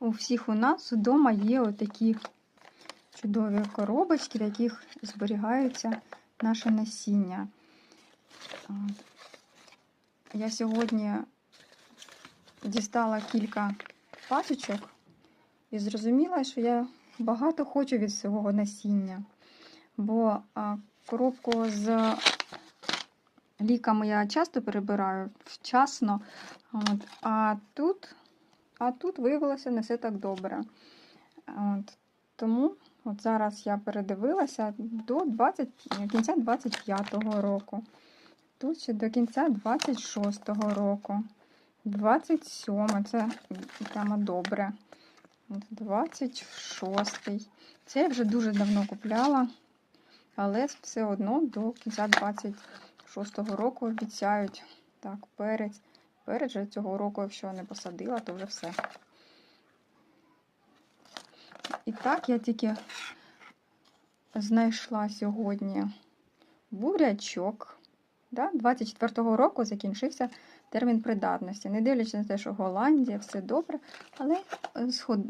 у всіх у нас вдома є отакі чудові коробочки, в яких зберігаються наше насіння. Я сьогодні дістала кілька пачечок і зрозуміла, що я багато хочу від свого насіння. Бо коробку з ліками я часто перебираю вчасно. А тут а тут виявилося не все так добре. От, тому от зараз я передивилася до 20, кінця 25-го року. Тут ще до кінця 26-го року. 27 це прямо добре. 26-й. Це я вже дуже давно купляла, але все одно до кінця 26-го року обіцяють. Так, перець. Перець же цього року, якщо не посадила, то вже все. І так я тільки знайшла сьогодні бурячок. Да? 24-го року закінчився термін придатності. Не дивлячись на те, що Голландія, все добре, але сход...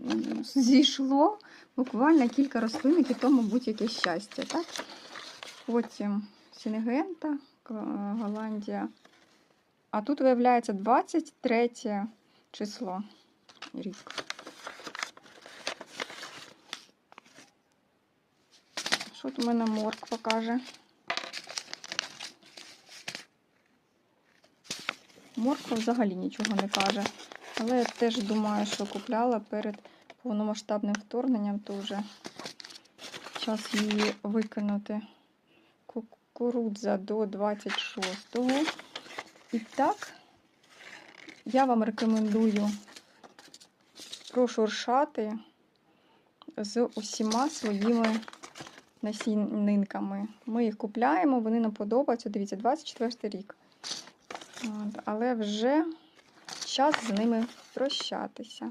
зійшло буквально кілька рослинок і то, мабуть, яке щастя. Так? Потім Сінгента, Голландія. А тут виявляється 23 число рік. Що тут у мене морква каже? Морква взагалі нічого не каже. Але я теж думаю, що купляла перед повномасштабним вторгненням, то вже час її викинути. Кукурудза до 26-го. І так, я вам рекомендую прошуршати з усіма своїми насінинками. Ми їх купляємо, вони нам подобаються. Дивіться, 24 рік. От, але вже час з ними прощатися.